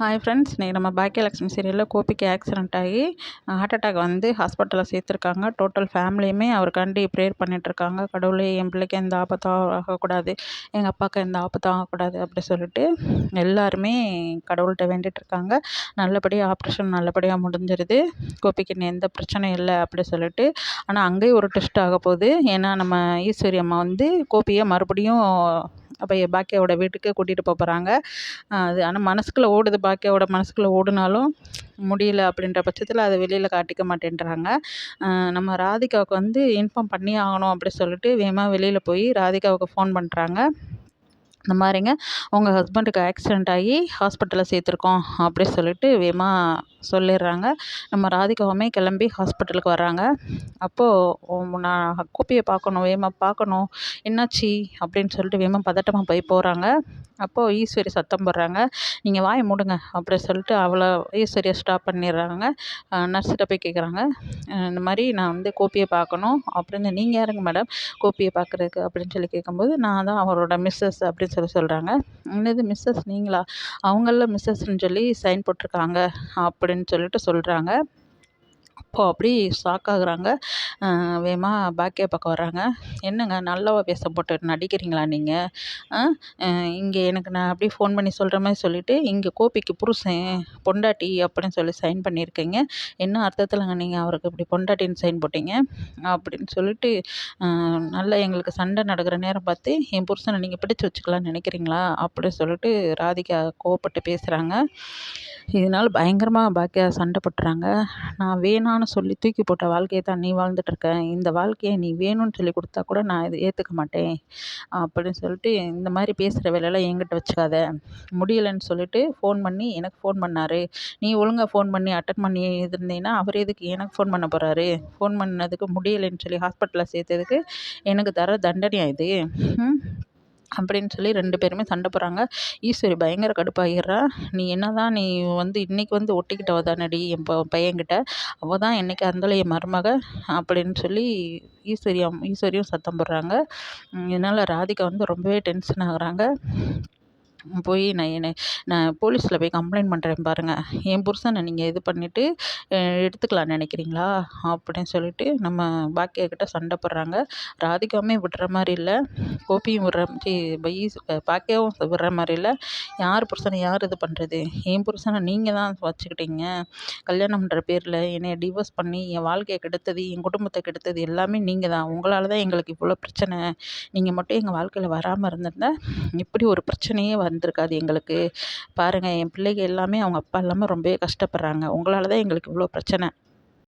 Hi friends இன்றைக்கி நம்ம பாக்கியலக்ஷ்மி சீரியலில் கோபிக்கு ஆக்சிடெண்ட் ஆகி ஹார்ட் அட்டாக் வந்து ஹாஸ்பிட்டலில் சேர்த்துருக்காங்க. டோட்டல் ஃபேமிலியுமே அவருக்காண்டி ப்ரேயர் பண்ணிகிட்ருக்காங்க கடவுளே என் பிள்ளைக்கு எந்த ஆபத்தம் ஆகக்கூடாது. எங்கள் அப்பாவுக்கு எந்த ஆபத்தும் ஆகக்கூடாது அப்படி சொல்லிட்டு எல்லாருமே கடவுள்கிட்ட வேண்டிகிட்ருக்காங்க நல்லபடியாக ஆப்ரேஷன் நல்லபடியாக முடிஞ்சிருது. கோபிக்கு எந்த பிரச்சனையும் இல்லை அப்படி சொல்லிட்டு. ஆனால் அங்கேயும் ஒரு டெஸ்ட் ஆக போகுது ஏன்னா நம்ம ஈஸ்வரி அம்மா வந்து கோபியை மறுபடியும் அப்போ பாக்கியாவோட வீட்டுக்கு கூட்டிகிட்டு போக போகிறாங்க அது ஆனால் மனசுக்குள்ளே ஓடுது. பாக்கியாவோட மனசுக்குள்ளே ஓடுனாலும் முடியல அப்படின்ற பட்சத்தில் அதை வெளியில் காட்டிக்க மாட்டேன்றாங்க. நம்ம ராதிகாவுக்கு வந்து இன்ஃபார்ம் பண்ணியே ஆகணும் அப்படி சொல்லிட்டு வேகமாக வெளியில் போய் ராதிகாவுக்கு ஃபோன் பண்ணுறாங்க இந்த மாதிரிங்க. உங்கள் ஹஸ்பண்டுக்கு ஆக்சிடெண்ட் ஆகி ஹாஸ்பிட்டலில் சேர்த்துருக்கோம் அப்படி சொல்லிட்டு வேகமாக சொல்லிடுறாங்க. நம்ம ராதிகாவுமே கிளம்பி ஹாஸ்பிட்டலுக்கு வர்றாங்க. அப்போது நான் கோப்பியை பார்க்கணும் வேமா பார்க்கணும். என்னாச்சு? அப்படின்னு சொல்லிட்டு வேகமாக பதட்டமாக போய் போகிறாங்க அப்போது ஈஸ்வரி சத்தம் போடுறாங்க. நீங்கள் வாயை மூடுங்க அப்படி சொல்லிட்டு அவளை ஈஸ்வரியை ஸ்டாப் பண்ணிடுறாங்க. நர்ஸ்கிட்ட போய் கேட்குறாங்க இந்த மாதிரி நான் வந்து கோப்பியை பார்க்கணும். அப்படின்னு நீங்கள் யாருங்க மேடம் கோப்பியை பார்க்குறதுக்கு அப்படின்னு சொல்லி கேட்கும்போது நான் தான் அவரோட மிஸ்ஸஸ் அப்படின்னு சொல்லி சொல்கிறாங்க என்னது மிஸ்ஸஸ் நீங்களா? அவங்கள மிஸ்ஸஸ்ன்னு சொல்லி சைன் போட்டிருக்காங்க அப்படின்னு சொல்லிட்டு சொல்கிறாங்க அப்போது அப்படி ஷாக் ஆகுறாங்க. வேகமாக பாக்கியா பக்கம் வர்றாங்க. என்னங்க நல்லவா வேஷம் போட்டு நடிக்கிறீங்களா நீங்கள் இங்கே எனக்கு நான் அப்படியே ஃபோன் பண்ணி சொல்கிற மாதிரி சொல்லிவிட்டு இங்கே கோபிக்கு புருஷன் பொண்டாட்டி அப்படின்னு சொல்லி சைன் பண்ணியிருக்கீங்க. என்ன அர்த்தத்தில்ங்க நீங்கள் அவருக்கு இப்படி பொண்டாட்டின்னு சைன் போட்டீங்க? அப்படின்னு சொல்லிட்டு நல்லா எங்களுக்கு சண்டை நடக்கிற நேரம் பார்த்து என் புருஷனை நீங்கள் பிடிச்சி வச்சுக்கலாம்னு நினைக்கிறீங்களா? அப்படின்னு சொல்லிட்டு ராதிகா கோவப்பட்டு பேசுகிறாங்க இதனால் பயங்கரமாக பாக்கியா சண்டை போட்டுறாங்க. நான் வேணான்னு சொல்லி தூக்கி போட்ட வாழ்க்கையை தான் நீ வாழ்ந்துட்டுருக்க. இந்த வாழ்க்கையை நீ வேணும்னு சொல்லி கொடுத்தா கூட நான் இதை ஏற்றுக்க மாட்டேன். அப்படின்னு சொல்லிட்டு இந்த மாதிரி பேசுகிற வேலையெல்லாம் என்கிட்ட வச்சுக்காத. முடியலைன்னு சொல்லிட்டு ஃபோன் பண்ணி எனக்கு ஃபோன் பண்ணார். நீ ஒழுங்காக ஃபோன் பண்ணி அட்டன் பண்ணி இருந்தீங்கன்னா அவர் எதுக்கு எனக்கு ஃபோன் பண்ண போகிறாரு ஃபோன் பண்ணதுக்கு முடியலைன்னு சொல்லி ஹாஸ்பிட்டலில் சேர்த்ததுக்கு எனக்கு தர தண்டனையாக இது? அப்படின்னு சொல்லி ரெண்டு பேருமே சண்டை போடுறாங்க. ஈஸ்வரி பயங்கர கடுப்பாகிடுறா. நீ என்ன தான் நீ வந்து இன்றைக்கி வந்து ஒட்டிக்கிட்டவ தானடி என் பையன்கிட்ட. அவள் தான் என்றைக்கா இருந்தாலும் என் மருமக அப்படின்னு சொல்லி ஈஸ்வரியும் ஈஸ்வரியும் சத்தம் போடுறாங்க. இதனால் ராதிகா வந்து ரொம்பவே டென்ஷன் ஆகுறாங்க. போய் நான் என்னை நான் போலீஸில் போய் கம்ப்ளைண்ட் பண்ணுறேன் பாருங்கள் என் புருஷனை நீங்கள் இது பண்ணிவிட்டு எடுத்துக்கலாம் நினைக்கிறீங்களா? அப்படின்னு சொல்லிட்டு நம்ம பாக்கியக்கிட்ட சண்டை போடுறாங்க. ராதிகாவுமே விடுற மாதிரி இல்லை. கோபியும் விடுற சி பாக்கியாவும் விடுற மாதிரி இல்லை. யார் புருஷனை யார் இது பண்ணுறது என் புருஷனை நீங்கள் தான் வச்சுக்கிட்டீங்க. கல்யாணம் பண்ணுற பேரில் என்னை டிவோர்ஸ் பண்ணி என் வாழ்க்கையை கெடுத்தது என் குடும்பத்தை கெடுத்தது எல்லாமே நீங்கள் தான். உங்களால் தான் எங்களுக்கு இவ்வளோ பிரச்சனை. நீங்கள் மட்டும் எங்கள் வாழ்க்கையில் வராமல் இருந்திருந்தா இப்படி ஒரு பிரச்சனையே வந்து வந்திருக்காது எங்களுக்கு. பாருங்கள் என் பிள்ளைகள் எல்லாமே அவங்க அப்பா இல்லாமல் ரொம்பவே கஷ்டப்படுறாங்க. உங்களால் தான் எங்களுக்கு இவ்வளோ பிரச்சனை.